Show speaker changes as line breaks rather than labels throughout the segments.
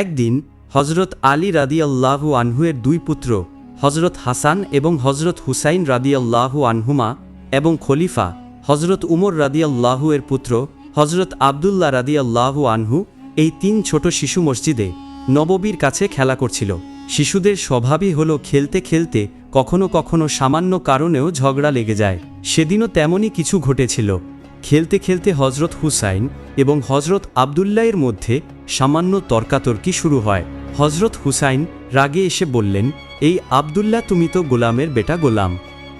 একদিন হজরত আলী রাদিয়াল্লাহু আনহুয়ের দুই পুত্র হজরত হাসান এবং হজরত হুসাইন রাদিয়াল্লাহু আনহুমা এবং খলিফা হজরত উমর রাদিয়াল্লাহু এর পুত্র হজরত আবদুল্লাহ রাদিয়াল্লাহু আনহু, এই তিন ছোট শিশু মসজিদে নববীর কাছে খেলা করছিল। শিশুদের স্বভাবই হলো খেলতে খেলতে কখনো কখনো সামান্য কারণেও ঝগড়া লেগে যায়। সেদিনও তেমনই কিছু ঘটেছিল। খেলতে খেলতে হজরত হুসাইন এবং হজরত আবদুল্লাহের মধ্যে সামান্য তর্কাতর্কি শুরু হয়। হজরত হুসাইন রাগে এসে বললেন, এই আবদুল্লাহ, তুমি তো গোলামের বেটা গোলাম।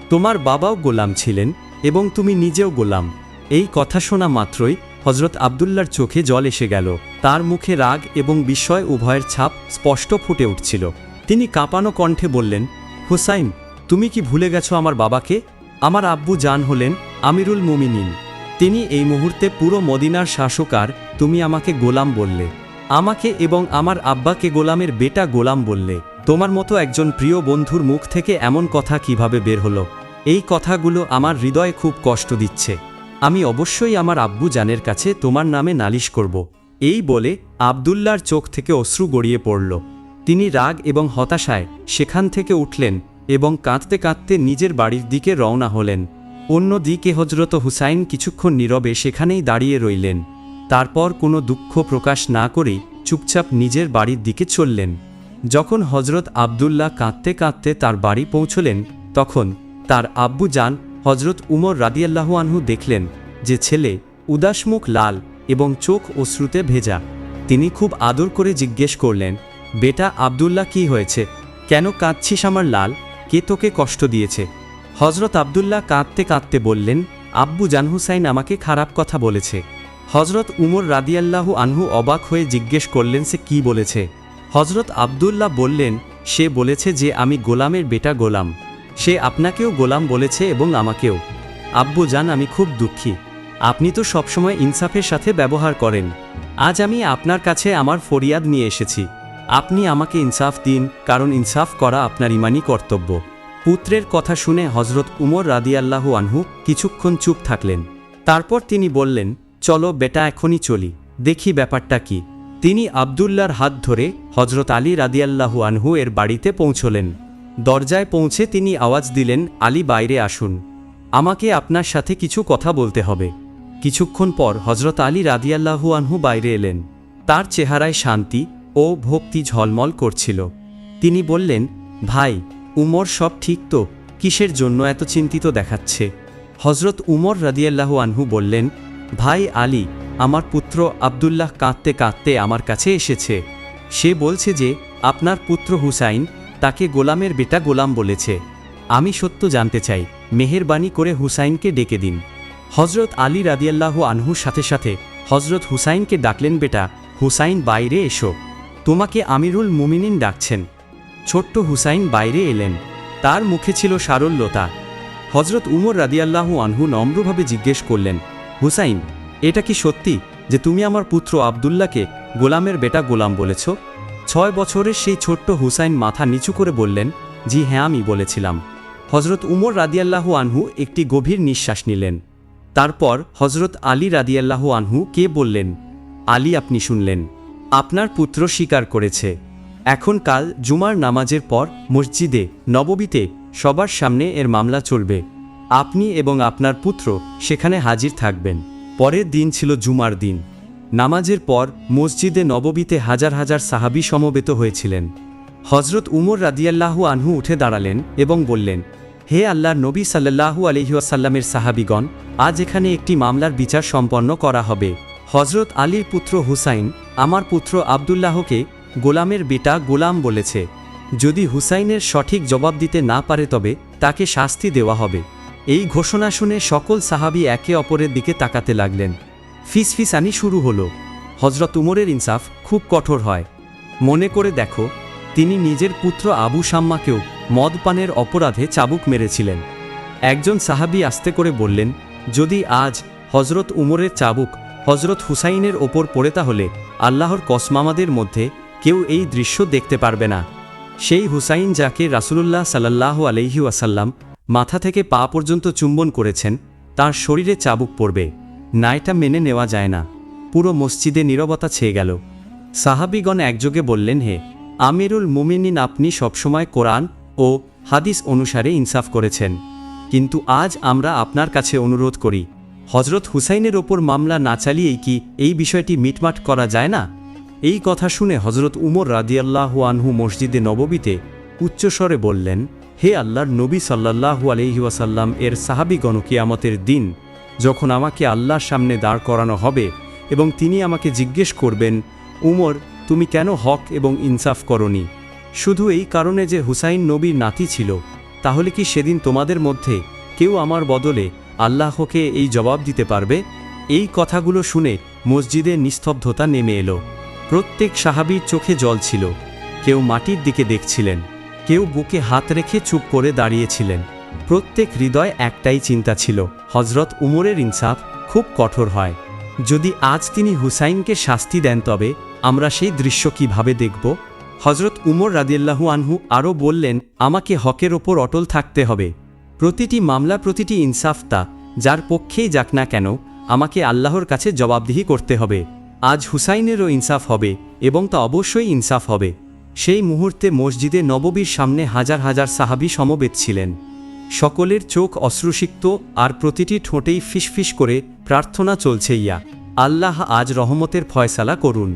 তোমার বাবাও গোলাম ছিলেন এবং তুমি নিজেও গোলাম। এই কথা শোনা মাত্রই হজরত আবদুল্লার চোখে জল এসে গেল। তার মুখে রাগ এবং বিস্ময় উভয়ের ছাপ স্পষ্ট ফুটে উঠছিল। তিনি কাঁপানো কণ্ঠে বললেন, হুসাইন, তুমি কি ভুলে গেছো আমার বাবাকে? আমার আব্বু জান হলেন আমিরুল মুমিনিন। তিনি এই মুহূর্তে পুরো মদিনার শাসকার, তুমি আমাকে গোলাম বললে। আমাকে এবং আমার আব্বাকে গোলামের বেটা গোলাম বললে। তোমার মতো একজন প্রিয় বন্ধুর মুখ থেকে এমন কথা কীভাবে বের হলো? এই কথাগুলো আমার হৃদয়ে খুব কষ্ট দিচ্ছে। আমি অবশ্যই আমার আব্বু জানের কাছে তোমার নামে নালিশ করব। এই বলে আবদুল্লার চোখ থেকে অশ্রু গড়িয়ে পড়ল। তিনি রাগ এবং হতাশায় সেখান থেকে উঠলেন এবং কাঁদতে কাঁদতে নিজের বাড়ির দিকে রওনা হলেন। অন্যদিকে হজরত হুসাইন কিছুক্ষণ নীরবে সেখানেই দাঁড়িয়ে রইলেন। তারপর কোনো দুঃখ প্রকাশ না করেই চুপচাপ নিজের বাড়ির দিকে চললেন। যখন হজরত আবদুল্লাহ কাঁদতে কাঁদতে তার বাড়ি পৌঁছলেন, তখন তার আব্বু যান হজরত উমর রাদিয়াল্লাহু আনহু দেখলেন যে ছেলে উদাসমুখ লাল এবং চোখ অশ্রুতে ভেজা। তিনি খুব আদর করে জিজ্ঞেস করলেন, বেটা আবদুল্লাহ কি হয়েছে? কেন কাঁদছিস আমার লাল? কে তোকে কষ্ট দিয়েছে? হজরত আবদুল্লাহ কাঁদতে কাঁদতে বললেন, আব্বু জান হুসাইন আমাকে খারাপ কথা বলেছে। হজরত উমর রাদিয়াল্লাহু আনহু অবাক হয়ে জিজ্ঞেস করলেন, সে কি বলেছে? হজরত আবদুল্লাহ বললেন, সে বলেছে যে আমি গোলামের বেটা গোলাম। সে আপনাকেও গোলাম বলেছে এবং আমাকেও। আব্বু জান, আমি খুব দুঃখী। আপনি তো সবসময় ইনসাফের সাথে ব্যবহার করেন। আজ আমি আপনার কাছে আমার ফরিয়াদ নিয়ে এসেছি। আপনি আমাকে ইনসাফ দিন, কারণ ইনসাফ করা আপনার ইমানি কর্তব্য। পুত্রের কথা শুনে হজরত উমর রাদিয়াল্লাহু আনহু কিছুক্ষণ চুপ থাকলেন। তারপর তিনি বললেন, চলো বেটা, এখনই চলি। দেখি ব্যাপারটা কি। তিনি আবদুল্লার হাত ধরে হজরত আলী রাদিয়াল্লাহু আনহু এর বাড়িতে পৌঁছলেন। দরজায় পৌঁছে তিনি আওয়াজ দিলেন, আলী, বাইরে আসুন। আমাকে আপনার সাথে কিছু কথা বলতে হবে। কিছুক্ষণ পর হজরত আলী রাদিয়াল্লাহু আনহু বাইরে এলেন। তার চেহারায় শান্তি ও ভক্তি ঝলমল করছিল। তিনি বললেন, ভাই উমর সব ঠিক তো? কিসের জন্য এত চিন্তিত দেখাচ্ছে? হজরত উমর রাদিয়াল্লাহু আনহু বললেন, ভাই আলী, আমার পুত্র আবদুল্লাহ কাঁদতে কাঁদতে আমার কাছে এসেছে। সে বলছে যে, আপনার পুত্র হুসাইন তাকে গোলামের বেটা গোলাম বলেছে। আমি সত্য জানতে চাই, মেহেরবানি করে হুসাইনকে ডেকে দিন। হজরত আলী রাদিয়াল্লাহ আনহুর সাথে সাথে হজরত হুসাইনকে ডাকলেন, বেটা, হুসাইন বাইরে এসো। তোমাকে আমিরুল মুমিনিন ডাকছেন। ছোট্ট হুসাইন বাইরে এলেন। তার মুখে ছিল সারল্যতা। হজরত উমর রাদিয়াল্লাহু আনহু নম্রভাবে জিজ্ঞেস করলেন, হুসাইন, এটা কি সত্যি যে তুমি আমার পুত্র আবদুল্লাহকে গোলামের বেটা গোলাম বলেছ? ছয় বছরের সেই ছোট্ট হুসাইন মাথা নিচু করে বললেন, জি হ্যাঁ আমি বলেছিলাম। হজরত উমর রাদিয়াল্লাহু আনহু একটি গভীর নিঃশ্বাস নিলেন। তারপর হজরত আলী রাদিয়াল্লাহু আনহু কে বললেন, আলী আপনি শুনলেন, আপনার পুত্র স্বীকার করেছে। এখন কাল জুমার নামাজের পর মসজিদে, নববীতে সবার সামনে এর মামলা চলবে। আপনি এবং আপনার পুত্র সেখানে হাজির থাকবেন। পরের দিন ছিল জুমার দিন। নামাজের পর মসজিদে, নববীতে হাজার হাজার সাহাবি সমবেত হয়েছিলেন। হজরত উমর রাদিয়াল্লাহু আনহু উঠে দাঁড়ালেন এবং বললেন, হে আল্লাহর নবী সাল্লাল্লাহু আলহিউসাল্লামের সাহাবিগণ, আজ এখানে একটি মামলার বিচার সম্পন্ন করা হবে। হজরত আলীর পুত্র হুসাইন, আমার পুত্র আবদুল্লাহকে গোলামের বেটা গোলাম বলেছে, যদি হুসাইনের সঠিক জবাব দিতে না পারে তবে তাকে শাস্তি দেওয়া হবে। এই ঘোষণা শুনে সকল সাহাবি একে অপরের দিকে তাকাতে লাগলেন। ফিসফিসানি শুরু হলো। হজরত উমরের ইনসাফ খুব কঠোর হয়। মনে করে দেখো, তিনি নিজের পুত্র আবু শাম্মাকেও মদপানের অপরাধে চাবুক মেরেছিলেন। একজন সাহাবি আস্তে করে বললেন, যদি আজ হজরত উমরের চাবুক হজরত হুসাইনের ওপর পড়ে তাহলে আল্লাহর কসমামাদের মধ্যে কেউ এই দৃশ্য দেখতে পারবে না। সেই হুসাইন যাকে রাসুলুল্লাহ সাল্লাহ আলহি ওয়াসাল্লাম মাথা থেকে পা পর্যন্ত চুম্বন করেছেন, তার শরীরে চাবুক পড়বে। না এটা মেনে নেওয়া যায় না। পুরো মসজিদে নীরবতা ছেয়ে গেল। সাহাবিগণ একযোগে বললেন, হে আমিরুল মুমিনিন, আপনি সবসময় কোরআন ও হাদিস অনুসারে ইনসাফ করেছেন। কিন্তু আজ আমরা আপনার কাছে অনুরোধ করি হজরত হুসাইনের ওপর মামলা না চালিয়েই কি এই বিষয়টি মিটমাট করা যায় না? এই কথা শুনে হজরত উমর রাদিয়াল্লাহু আনহু মসজিদে নববীতে উচ্চস্বরে বললেন, হে আল্লাহর নবী সাল্লাল্লাহু আলহি ওয়াসাল্লাম, এর সাহাবিগণ কিয়ামতের দিন যখন আমাকে আল্লাহর সামনে দাঁড় করানো হবে এবং তিনি আমাকে জিজ্ঞেস করবেন, উমর, তুমি কেন হক এবং ইনসাফ করনি? শুধু এই কারণে যে হুসাইন নবীর নাতি ছিল, তাহলে কি সেদিন তোমাদের মধ্যে কেউ আমার বদলে আল্লাহকে এই জবাব দিতে পারবে এই কথাগুলো শুনে মসজিদে নিস্তব্ধতা নেমে এলো। প্রত্যেক সাহাবীর চোখে জল ছিল। কেউ মাটির দিকে দেখছিলেন। কেউ বুকে হাত রেখে চুপ করে দাঁড়িয়েছিলেন। প্রত্যেক হৃদয় একটাই চিন্তা ছিল হজরত উমরের ইনসাফ খুব কঠোর হয়। যদি আজ তিনি হুসাইনকে শাস্তি দেন তবে আমরা সেই দৃশ্য কীভাবে দেখব? হজরত উমর রাদিয়াল্লাহু আনহু আরও বললেন, আমাকে হকের ওপর অটল থাকতে হবে। প্রতিটি মামলা প্রতিটি ইনসাফতা যার পক্ষেই যাক না কেন, আমাকে আল্লাহর কাছে জবাবদিহি করতে হবে। আজ হুসাইনেরও ইনসাফ হবে এবং তা অবশ্যই ইনসাফ হবে। সেই মুহূর্তে মসজিদে নববীর সামনে হাজার হাজার সাহাবি সমবেত ছিলেন। সকলের চোখ অশ্রুসিক্ত আর প্রতিটি ঠোঁটেই ফিসফিস করে প্রার্থনা চলছে, ইয়া আল্লাহ আজ রহমতের ফয়সালা করুন।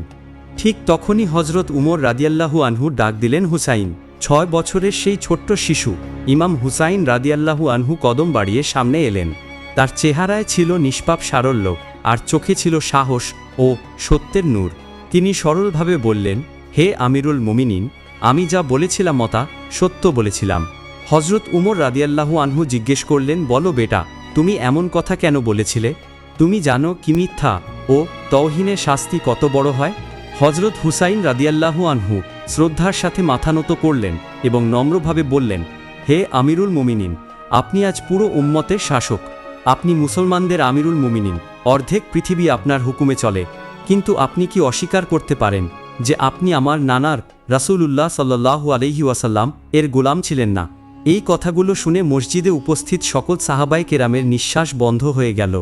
ঠিক তখনই হজরত উমর রাদিয়াল্লাহু আনহু ডাক দিলেন হুসাইন, ছয় বছরের সেই ছোট্ট শিশু, ইমাম হুসাইন রাদিয়াল্লাহু আনহু কদম বাড়িয়ে সামনে এলেন। তার চেহারায় ছিল নিষ্পাপ সারল্য। আর চোখে ছিল সাহস ও সত্যের নূর। তিনি সরলভাবে বললেন, হে আমিরুল মুমিনিন, আমি যা বলেছিলাম মতা সত্য বলেছিলাম। হজরত উমর রাদিয়াল্লাহু আনহু জিজ্ঞেস করলেন, বলো বেটা, তুমি এমন কথা কেন বলেছিলে? তুমি জানো কি মিথ্যা ও তৌহিনের শাস্তি কত বড় হয়? হজরত হুসাইন রাদিয়াল্লাহু আনহু শ্রদ্ধার সাথে মাথা নত করলেন এবং নম্রভাবে বললেন, হে আমিরুল মুমিনিন, আপনি আজ পুরো উম্মতের শাসক। আপনি মুসলমানদের আমিরুল মুমিনিন। অর্ধেক পৃথিবী আপনার হুকুমে চলে। কিন্তু আপনি কি অস্বীকার করতে পারেন যে আপনি আমার নানার রাসূলুল্লাহ সাল্লাহু আলহি ওয়াসাল্লাম এর গোলাম ছিলেন না? এই কথাগুলো শুনে মসজিদে উপস্থিত সকল সাহাবাই কেরামের নিঃশ্বাস বন্ধ হয়ে গেল।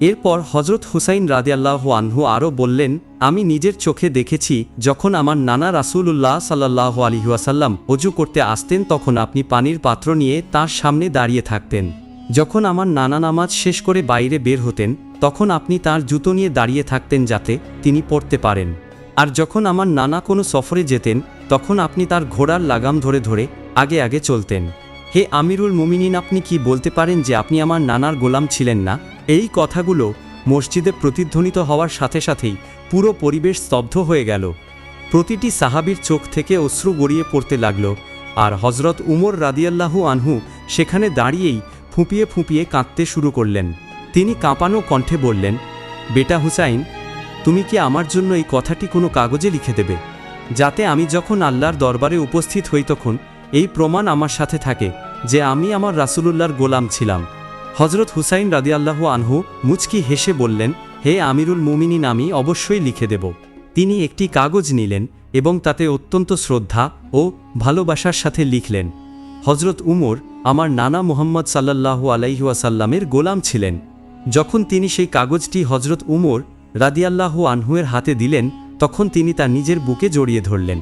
এরপর হজরত হুসাইন রাদিয়াল্লাহ আনহু আরও বললেন, আমি নিজের চোখে দেখেছি, যখন আমার নানা রাসূলুল্লাহ সাল্লাহ আলহিহাসাল্লাম অজু করতে আসতেন, তখন আপনি পানির পাত্র নিয়ে তার সামনে দাঁড়িয়ে থাকতেন। যখন আমার নানা নামাজ শেষ করে বাইরে বের হতেন তখন আপনি তার জুতো নিয়ে দাঁড়িয়ে থাকতেন যাতে তিনি পড়তে পারেন। আর যখন আমার নানা কোনো সফরে যেতেন, তখন আপনি তার ঘোড়ার লাগাম ধরে ধরে আগে আগে চলতেন। হে আমিরুল মুমিনিন, আপনি কি বলতে পারেন যে আপনি আমার নানার গোলাম ছিলেন না? এই কথাগুলো মসজিদে প্রতিধ্বনিত হওয়ার সাথে সাথেই পুরো পরিবেশ স্তব্ধ হয়ে গেল। প্রতিটি সাহাবির চোখ থেকে অশ্রু গড়িয়ে পড়তে লাগল, আর হজরত উমর রাদিয়াল্লাহু আনহু সেখানে দাঁড়িয়েই ফুঁপিয়ে ফুঁপিয়ে কাঁদতে শুরু করলেন। তিনি কাঁপানো কণ্ঠে বললেন, বেটা হুসাইন, তুমি কি আমার জন্য এই কথাটি কোনো কাগজে লিখে দেবে? যাতে আমি যখন আল্লাহর দরবারে উপস্থিত হই তখন এই প্রমাণ আমার সাথে থাকে যে আমি আমার রাসূলুল্লাহর গোলাম ছিলাম। হজরত হুসাইন রাদিয়াল্লাহু আনহু মুচকি হেসে বললেন, হে আমিরুল মুমিনিন, আমি অবশ্যই লিখে দেব। তিনি একটি কাগজ নিলেন এবং তাতে অত্যন্ত শ্রদ্ধা ও ভালোবাসার সাথে লিখলেন হজরত উমর আমার নানা মোহাম্মদ সাল্লাল্লাহু আলাইহুয়াসাল্লামের গোলাম ছিলেন। যখন তিনি সেই কাগজটি হজরত উমর রাদিয়াল্লাহু আনহুয়ের হাতে দিলেন, তখন তিনি তা নিজের বুকে জড়িয়ে ধরলেন।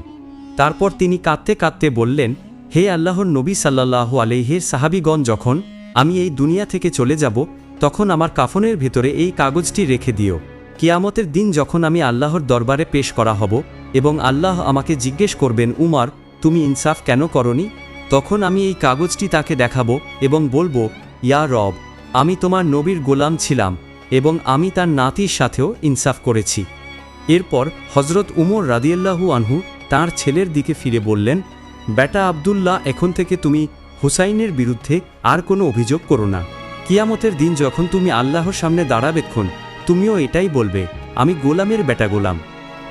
তারপর তিনি কাঁদতে কাঁদতে বললেন, হে আল্লাহর নবী সাল্লাল্লাহু আলাইহের সাহাবিগণ, যখন আমি এই দুনিয়া থেকে চলে যাব, তখন আমার কাফনের ভেতরে এই কাগজটি রেখে দিও। কিয়ামতের দিন যখন আমি আল্লাহর দরবারে পেশ করা হব এবং আল্লাহ আমাকে জিজ্ঞেস করবেন, উমার, তুমি ইনসাফ কেন করনি? তখন আমি এই কাগজটি তাকে দেখাবো এবং বলব, ইয়া রব আমি তোমার নবীর গোলাম ছিলাম এবং আমি তার নাতির সাথেও ইনসাফ করেছি। এরপর হজরত উমর রাদিয়াল্লাহু আনহু তার ছেলের দিকে ফিরে বললেন, বেটা আবদুল্লাহ, এখন থেকে তুমি হুসাইনের বিরুদ্ধে আর কোনো অভিযোগ করো না। কিয়ামতের দিন যখন তুমি আল্লাহর সামনে দাঁড়াবেক্ষণ তুমিও এটাই বলবে, আমি গোলামের বেটা গোলাম।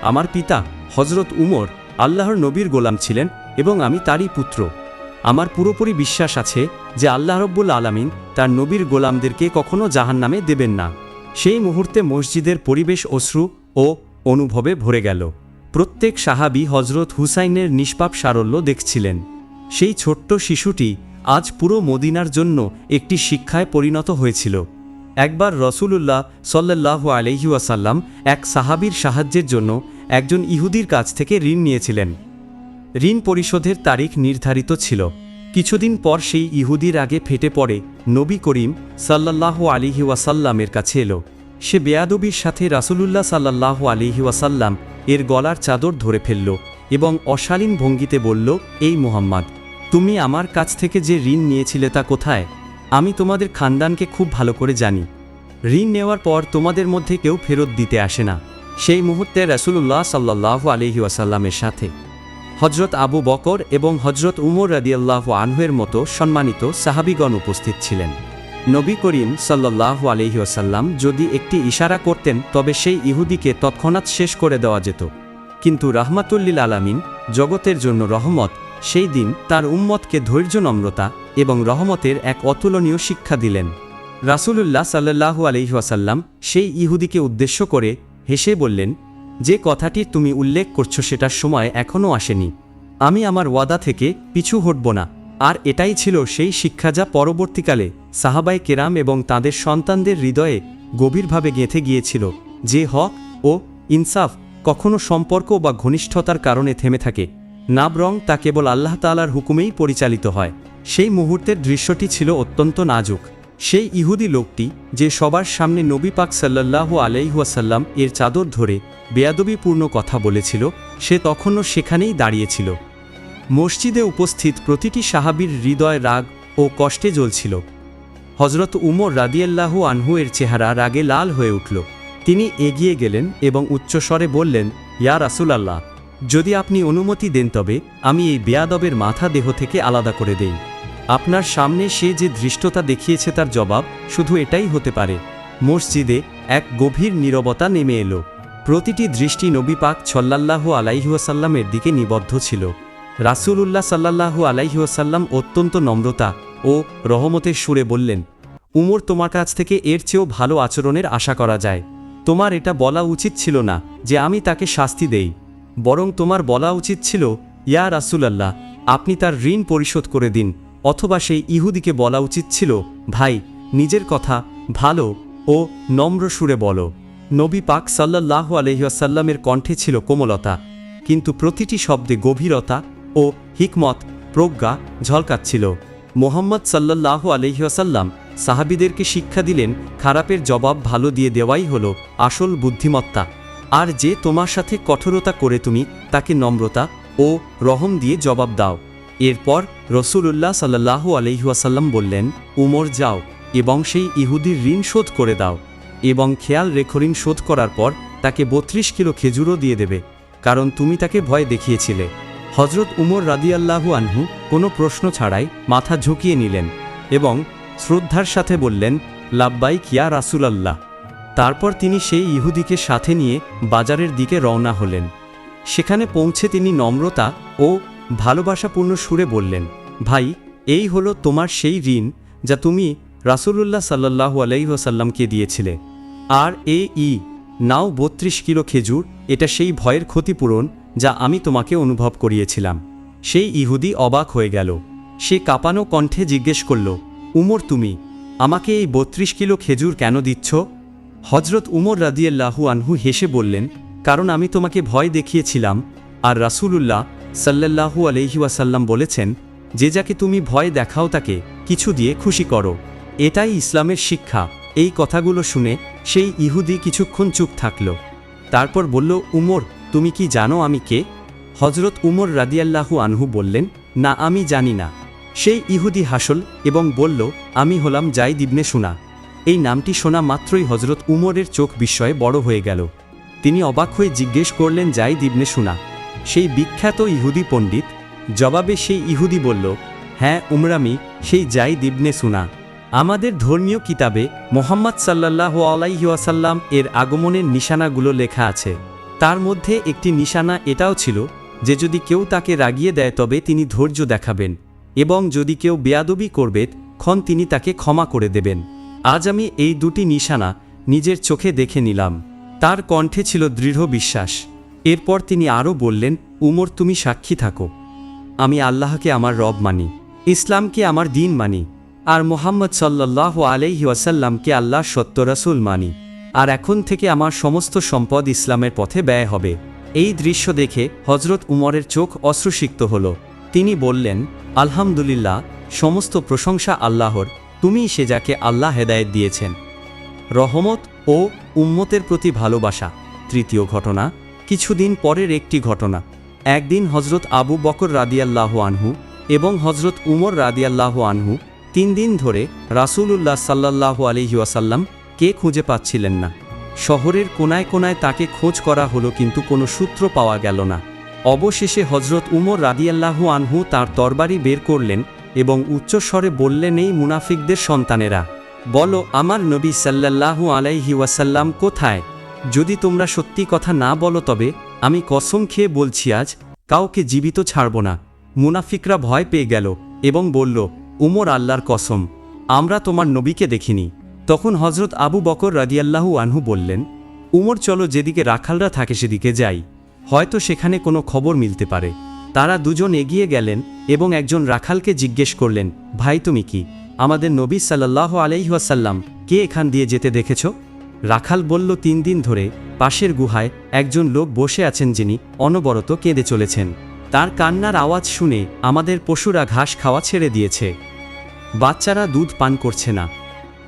আমার পিতা হজরত উমর আল্লাহর নবীর গোলাম ছিলেন এবং আমি তারই পুত্র। আমার পুরোপুরি বিশ্বাস আছে যে আল্লাহ রব্বুল আলামিন তার নবীর গোলামদেরকে কখনো জাহান নামে দেবেন না। সেই মুহূর্তে মসজিদের পরিবেশ অশ্রু ও অনুভবে ভরে গেল। প্রত্যেক সাহাবি হজরত হুসাইনের নিষ্পাপ সারল্য দেখছিলেন। সেই ছোট্ট শিশুটি আজ পুরো মদিনার জন্য একটি শিক্ষায় পরিণত হয়েছিল। একবার রসুলুল্লাহ সাল্লাহ আলহিউসাল্লাম এক সাহাবির সাহায্যের জন্য একজন ইহুদির কাছ থেকে ঋণ নিয়েছিলেন। ঋণ পরিশোধের তারিখ নির্ধারিত ছিল। কিছুদিন পর সেই ইহুদির আগে ফেটে পড়ে নবী করিম সাল্লাহ আলিহি ওয়াসাল্লামের কাছে এলো। সে বেয়াদবির সাথে রাসূলুল্লাহ সাল্লাহ আলিহি ওয়াসাল্লাম এর গলার চাদর ধরে ফেলল এবং অশালীন ভঙ্গিতে বলল, এই মোহাম্মদ, তুমি আমার কাছ থেকে যে ঋণ নিয়েছিলে তা কোথায়? আমি তোমাদের খানদানকে খুব ভালো করে জানি। ঋণ নেওয়ার পর তোমাদের মধ্যে কেউ ফেরত দিতে আসে না। সেই মুহূর্তে রাসূলুল্লাহ সাল্লাহ আলিহি ওয়াসাল্লামের সাথে হজরত আবু বকর এবং হজরত উমর রাদিয়াল্লাহু আনহুয়ের মতো সম্মানিত সাহাবিগণ উপস্থিত ছিলেন। নবী করিম সাল্লাল্লাহু আলহি আসাল্লাম যদি একটি ইশারা করতেন, তবে সেই ইহুদিকে তৎক্ষণাৎ শেষ করে দেওয়া যেত। কিন্তু রাহমাতুল্লিল আলামিন জগতের জন্য রহমত, সেই দিন তার উম্মতকে ধৈর্য, নম্রতা এবং রহমতের এক অতুলনীয় শিক্ষা দিলেন। রাসূলুল্লাহ সাল্লাল্লাহু আলহি আসাল্লাম সেই ইহুদিকে উদ্দেশ্য করে হেসে বললেন যে কথাটি তুমি উল্লেখ করছ সেটার সময় এখনও আসেনি। আমি আমার ওয়াদা থেকে পিছু হটব না। আর এটাই ছিল সেই শিক্ষা যা পরবর্তীকালে সাহাবাই কেরাম এবং তাদের সন্তানদের হৃদয়ে গভীরভাবে গেঁথে গিয়েছিল, যে হক ও ইনসাফ কখনো সম্পর্ক বা ঘনিষ্ঠতার কারণে থেমে থাকে। না বরং তা কেবল আল্লাহ তালার হুকুমেই পরিচালিত হয়। সেই মুহূর্তের দৃশ্যটি ছিল অত্যন্ত নাজুক। সেই ইহুদি লোকটি, যে সবার সামনে নবী পাক সাল্লাল্লাহু আলাইহুয়াসাল্লাম এর চাদর ধরে বেয়াদবিপূর্ণ কথা বলেছিল, সে তখনও সেখানেই দাঁড়িয়েছিল। মসজিদে উপস্থিত প্রতিটি সাহাবীর হৃদয় রাগ ও কষ্টে জ্বলছিল। হজরত উমর রাদিয়াল্লাহু আনহু এর চেহারা রাগে লাল হয়ে উঠল। তিনি এগিয়ে গেলেন এবং উচ্চস্বরে বললেন, ইয়া রাসূলাল্লাহ, যদি আপনি অনুমতি দেন তবে, আমি এই বেয়াদবের মাথা দেহ থেকে আলাদা করে দেই। আপনার সামনে সে যে ধৃষ্টতা দেখিয়েছে তার জবাব শুধু এটাই হতে পারে। মসজিদে এক গভীর নীরবতা নেমে এলো। প্রতিটি দৃষ্টি নবী পাক ছল্লাল্লাহু আলাইহুয়াসাল্লামের দিকে নিবদ্ধ ছিল। রাসূলুল্লাহ সাল্লাল্লাহু আলাইহুয়াসাল্লাম অত্যন্ত নম্রতা ও রহমতের সুরে বললেন, উমর, তোমার কাছ থেকে এর চেয়েও ভালো আচরণের আশা করা যায়। তোমার এটা বলা উচিত ছিল না যে আমি তাকে শাস্তি দেই। বরং তোমার বলা উচিত ছিল, ইয়া রাসূলাল্লাহ, আপনি তার ঋণ পরিশোধ করে দিন। অথবা সেই ইহুদিকে বলা উচিত ছিল, ভাই, নিজের কথা ভালো ও নম্র সুরে বলো। নবী পাক সাল্লাহ আলহিয়াসাল্লামের কণ্ঠে ছিল কোমলতা, কিন্তু প্রতিটি শব্দে গভীরতা ও হিকমত, প্রজ্ঞা ঝলকাচ্ছিল। মোহাম্মদ সাল্লাহ আলহিয়াসাল্লাম সাহাবিদেরকে শিক্ষা দিলেন, খারাপের জবাব ভালো দিয়ে দেওয়াই হল আসল বুদ্ধিমত্তা। আর যে তোমার সাথে কঠোরতা করে তুমি, তাকে নম্রতা ও রহম দিয়ে জবাব দাও। এরপর রসুলুল্লাহ সাল্লাহ আলহিহাসাল্লাম বললেন, উমর যাও এবং সেই ইহুদির ঋণ শোধ করে দাও এবং খেয়াল রেখো ঋণ শোধ করার পর তাকে বত্রিশ কিলো খেজুরও দিয়ে দেবে, কারণ তুমি তাকে ভয় দেখিয়েছিলে। হজরত উমর রাদিয়াল্লাহু আনহু কোনো প্রশ্ন ছাড়াই মাথা ঝুঁকিয়ে নিলেন এবং শ্রদ্ধার সাথে বললেন লাব্বাই কিয়া রাসুলাল্লাহ। তারপর তিনি সেই ইহুদিকে সাথে নিয়ে বাজারের দিকে রওনা হলেন। সেখানে পৌঁছে তিনি নম্রতা ও ভালোবাসাপূর্ণ সুরে বললেন, ভাই, এই হলো তোমার সেই ঋণ যা তুমি রাসূলুল্লাহ সাল্লাহু আলাইসাল্লামকে দিয়েছিলে। আর এ ই, নাও বত্রিশ কিলো খেজুর, এটা সেই ভয়ের ক্ষতিপূরণ যা আমি তোমাকে অনুভব করিয়েছিলাম। সেই ইহুদি অবাক হয়ে গেল। সে কাঁপানো কণ্ঠে জিজ্ঞেস করল, উমর, তুমি আমাকে এই বত্রিশ কিলো খেজুর কেন দিচ্ছ? হজরত উমর রাদিয়াল্লাহু আনহু হেসে বললেন, কারণ আমি তোমাকে ভয় দেখিয়েছিলাম আর রাসূলুল্লাহ সাল্লাল্লাহু আলহিউসাল্লাম বলেছেন, যে যাকে তুমি ভয় দেখাও তাকে কিছু দিয়ে খুশি করো। এটাই ইসলামের শিক্ষা। এই কথাগুলো শুনে সেই ইহুদি কিছুক্ষণ চুপ থাকল। তারপর বলল, উমর, তুমি কি জানো আমি কে? হজরত উমর রাদিয়াল্লাহু আনহু বললেন, না, আমি জানি না। সেই ইহুদি হাসল এবং বলল, আমি হলাম জাইদ ইবনে শোনা এই নামটি শোনা মাত্রই হজরত উমরের চোখ বিস্ময়ে বড় হয়ে গেল। তিনি অবাক হয়ে জিজ্ঞেস করলেন জাইদ ইবনে শোনা সেই বিখ্যাত ইহুদি পণ্ডিত জবাবে সেই ইহুদি বলল হ্যাঁ উমরামি, সেই যাই ইবনে সুনা। আমাদের ধর্মীয় কিতাবে মোহাম্মদ সাল্লাহ আলাইহাসাল্লাম এর আগমনের নিশানাগুলো লেখা আছে। তার মধ্যে একটি নিশানা এটাও ছিল যে যদি কেউ তাকে রাগিয়ে দেয় তবে তিনি ধৈর্য দেখাবেন এবং যদি কেউ বেয়াদবি করবে, ক্ষণ তিনি তাকে ক্ষমা করে দেবেন। আজ আমি এই দুটি নিশানা নিজের চোখে দেখে নিলাম। তার কণ্ঠে ছিল দৃঢ় বিশ্বাস। এরপর তিনি আরও বললেন, উমর, তুমি সাক্ষী থাকো। আমি আল্লাহকে আমার রব মানি, ইসলামকে আমার দিন মানি, আর মোহাম্মদ সাল্লাহ আলাইহি ওয়াসাল্লামকে আল্লাহ সত্য রাসুল মানি, আর এখন থেকে আমার সমস্ত সম্পদ ইসলামের পথে ব্যয় হবে। এই দৃশ্য দেখে হজরত উমরের চোখ অশ্রুসিক্ত হল। তিনি বললেন, আলহামদুলিল্লাহ, সমস্ত প্রশংসা আল্লাহর, তুমিই সে যাকে আল্লাহ হেদায়েত দিয়েছেন। রহমত ও উম্মতের প্রতি ভালোবাসা। তৃতীয় ঘটনা কিছুদিন পরের একটি ঘটনা। একদিন হজরত আবু বকর রাদিয়াল্লাহু আনহু এবং হজরত উমর রাদিয়াল্লাহু আনহু তিন দিন ধরে রাসূলুল্লাহ সাল্লাল্লাহু আলাইহি ওয়াসাল্লাম কে খুঁজে পাচ্ছিলেন না। শহরের কোনায় কোনায় তাকে খোঁজ করা হলো কিন্তু কোনো সূত্র পাওয়া গেল না। অবশেষে হজরত উমর রাদিয়াল্লাহু আনহু তার তরবারি বের করলেন এবং উচ্চস্বরে বললেন, এই মুনাফিকদের সন্তানেরা, বলো, আমার নবী সাল্লাল্লাহু আলাইহি ওয়াসাল্লাম কোথায়? যদি তোমরা সত্যি কথা না বলো তবে, আমি কসম খেয়ে বলছি আজ, কাউকে জীবিত ছাড়ব না। মুনাফিকরা ভয় পেয়ে গেল এবং বলল, উমর আল্লাহর কসম, আমরা তোমার নবীকে দেখিনি। তখন হজরত আবু বকর রাদিয়াল্লাহু আনহু বললেন, উমর চলো যেদিকে রাখালরা থাকে সেদিকে যাই। হয়তো সেখানে কোনো খবর মিলতে পারে। তারা দুজন এগিয়ে গেলেন এবং একজন রাখালকে জিজ্ঞেস করলেন, ভাই তুমি কি? আমাদের নবী সাল্লাহ আলাইহাসাল্লাম কে এখান দিয়ে যেতে দেখেছ? রাখাল বলল, তিন দিন ধরে পাশের গুহায় একজন লোক বসে আছেন যিনি অনবরত কেঁদে চলেছেন। তার কান্নার আওয়াজ শুনে আমাদের পশুরা ঘাস খাওয়া ছেড়ে দিয়েছে। বাচ্চারা দুধ পান করছে না।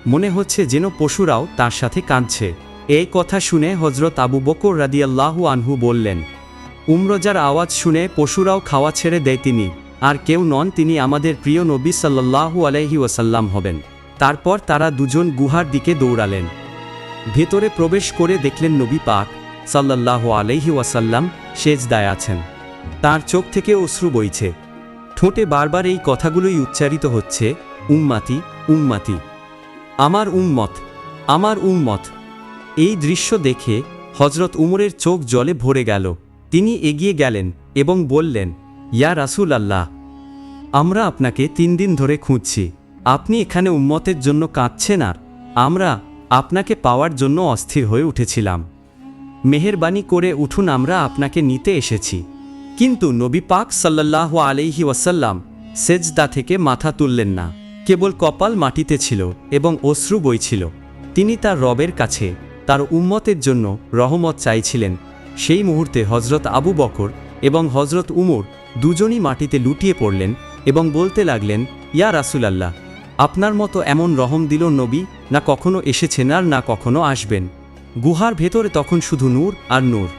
মনে হচ্ছে যেন পশুরাও তার সাথে কাঁদছে। এই কথা শুনে হজরত আবু বকর রাদিয়াল্লাহু আনহু বললেন, উমরজার আওয়াজ শুনে পশুরাও খাওয়া ছেড়ে দেয় তিনি, আর কেউ নন তিনি আমাদের প্রিয় নবী সাল্লাল্লাহু আলাইহি ওয়াসাল্লাম হবেন। তারপর তারা দুজন গুহার দিকে দৌড়ালেন। ভেতরে প্রবেশ করে দেখলেন নবী পাক সাল্লাল্লাহু আলাইহি ওয়াসাল্লাম সেজদায় আছেন। তার চোখ থেকে অশ্রু বইছে। ঠোঁটে বারবার এই কথাগুলোই উচ্চারিত হচ্ছে, উম্মাতি উম্মাতি। আমার উম্মত আমার উম্মত। এই দৃশ্য দেখে হজরত উমরের চোখ জলে ভরে গেল। তিনি এগিয়ে গেলেন এবং বললেন, ইয়া রাসূল আল্লাহ আমরা আপনাকে তিন দিন ধরে খুঁজছি। আপনি এখানে উম্মতের জন্য কাঁদছেন আর আমরা আপনাকে পাওয়ার জন্য অস্থির হয়ে উঠেছিলাম। মেহেরবানি করে উঠুন, আমরা আপনাকে নিতে এসেছি। কিন্তু নবী পাক সাল্লাহ আলাইহি ওয়াসাল্লাম সেজদা থেকে মাথা তুললেন না। কেবল কপাল মাটিতে ছিল এবং অশ্রু বইছিল। তিনি তার রবের কাছে, তার উম্মতের জন্য রহমত চাইছিলেন। সেই মুহূর্তে হজরত আবু বকর এবং হজরত উমর দুজনই মাটিতে লুটিয়ে পড়লেন এবং বলতে লাগলেন, ইয়া রাসুলাল্লাহ, আপনার মতো এমন রহম দিল নবী না কখনো এসেছেন আর না কখনো আসবেন। গুহার ভেতরে তখন শুধু নূর আর নূর।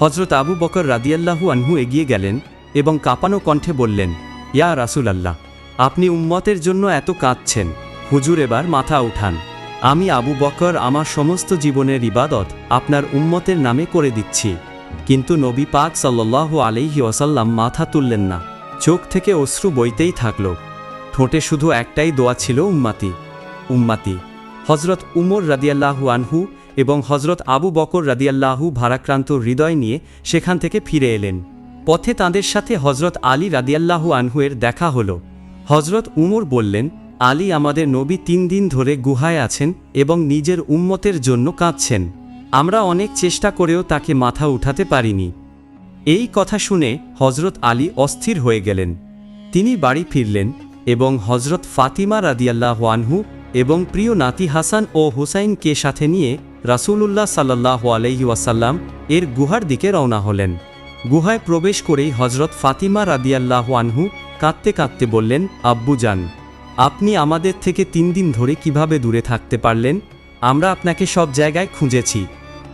হজরত আবু বকর রাদিয়াল্লাহু আনহু এগিয়ে গেলেন এবং কাঁপানো কণ্ঠে বললেন, ইয়া রাসুল আল্লাহ আপনি উম্মতের জন্য এত কাঁদছেন। হুজুর, এবার মাথা উঠান। আমি আবু বকর আমার সমস্ত জীবনের ইবাদত আপনার উম্মতের নামে করে দিচ্ছি। কিন্তু নবী পাক সাল্লাহ আলাইহি ওয়াসাল্লাম মাথা তুললেন না। চোখ থেকে অশ্রু বইতেই থাকল। ঠোঁটে শুধু একটাই দোয়া ছিল, উম্মাতি উম্মাতি। হজরত উমর রাদিয়াল্লাহু আনহু এবং হজরত আবু বকর রাদিয়াল্লাহু ভারাক্রান্ত হৃদয় নিয়ে সেখান থেকে ফিরে এলেন। পথে তাঁদের সাথে হজরত আলী রাদিয়াল্লাহু আনহুয়ের দেখা হল। হজরত উমর বললেন, আলী আমাদের নবী তিন দিন ধরে গুহায় আছেন এবং নিজের উম্মতের জন্য কাঁদছেন। আমরা অনেক চেষ্টা করেও তাকে মাথা উঠাতে পারিনি। এই কথা শুনে হজরত আলী অস্থির হয়ে গেলেন। তিনি বাড়ি ফিরলেন এবং হজরত ফাতিমা রাদিয়াল্লাহ আনহু এবং প্রিয় নাতি হাসান ও হুসাইনকে সাথে নিয়ে রাসূলুল্লাহ সাল্লাহ আলহি ওয়াসাল্লাম এর গুহার দিকে রওনা হলেন। গুহায় প্রবেশ করেই হজরত ফাতিমা রাদিয়াল্লাহ আনহু কাঁদতে কাঁদতে বললেন আব্বুজান আপনি আমাদের থেকে তিন দিন ধরে কীভাবে দূরে থাকতে পারলেন? আমরা আপনাকে সব জায়গায় খুঁজেছি।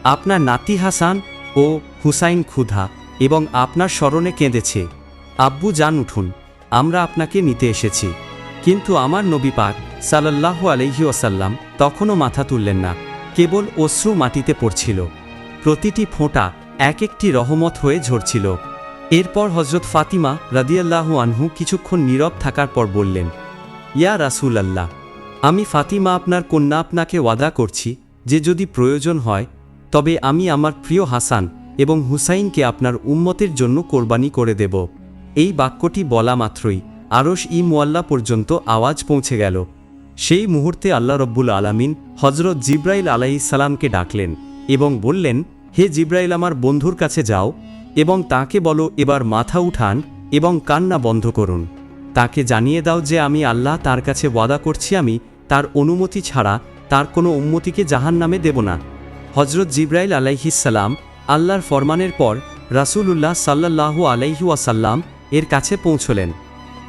আপনার নাতি হাসান ও হুসাইন ক্ষুধা এবং আপনার স্মরণে কেঁদেছে। আব্বু যান উঠুন, আমরা আপনাকে নিতে এসেছি। কিন্তু আমার নবী পাক সাল্লাল্লাহু আলহি ওসাল্লাম তখনও মাথা তুললেন না, কেবল অশ্রু মাটিতে পড়ছিল। প্রতিটি ফোঁটা এক একটি রহমত হয়ে ঝরছিল। এরপর হজরত ফাতিমা রাদিয়াল্লাহু আনহু কিছুক্ষণ নীরব থাকার পর বললেন, ইয়া রাসূল আল্লাহ আমি ফাতিমা আপনার কন্যা আপনাকে ওয়াদা করছি যে যদি প্রয়োজন হয়, তবে আমি আমার প্রিয় হাসান এবং হুসাইনকে আপনার উম্মতের জন্য কোরবানি করে দেব। এই বাক্যটি বলা মাত্রই আরশ ই মোয়াল্লা পর্যন্ত আওয়াজ পৌঁছে গেল। সেই মুহূর্তে আল্লাহ রব্বুল আলামিন হজরত জিব্রাইল আলাইসালামকে ডাকলেন এবং বললেন, হে জিব্রাইল, আমার বন্ধুর কাছে যাও এবং তাকে বলো, এবার মাথা উঠান এবং কান্না বন্ধ করুন। তাকে জানিয়ে দাও যে আমি আল্লাহ তার কাছে ওয়াদা করছি, আমি তার অনুমতি ছাড়া তার কোনো উন্মতিকে জাহান নামে দেব না। হজরত জিব্রাইল আলাইহিসাল্লাম আল্লাহর ফরমানের পর রাসূলুল্লাহ সাল্লাল্লাহু আলাইহি ওয়াসাল্লাম এর কাছে পৌঁছলেন।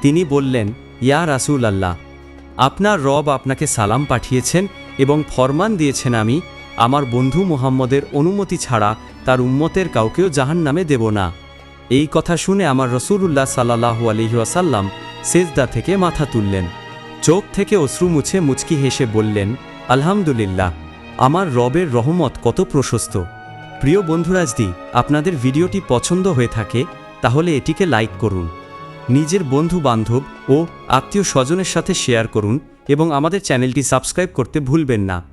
তিনি বললেন, ইয়া রাসূল আল্লাহ আপনার রব আপনাকে সালাম পাঠিয়েছেন এবং ফরমান দিয়েছেন আমি, আমার বন্ধু মুহাম্মদের অনুমতি ছাড়া তার উম্মতের কাউকেও জাহান্নামে দেব না। এই কথা শুনে আমার রসুলুল্লাহ সাল্লাহু আলহিহাসাল্লাম সেজদা থেকে মাথা তুললেন। চোখ থেকে অশ্রু মুছে মুচকি হেসে বললেন, আলহামদুলিল্লাহ, আমার রবের রহমত কত প্রশস্ত। প্রিয় বন্ধুরাজদি আপনাদের ভিডিওটি পছন্দ হয়ে থাকে, তাহলে এটিকে লাইক করুন। নিজের বন্ধু বান্ধব ও আত্মীয় স্বজনের সাথে শেয়ার করুন এবং আমাদের চ্যানেলটি সাবস্ক্রাইব করতে ভুলবেন না।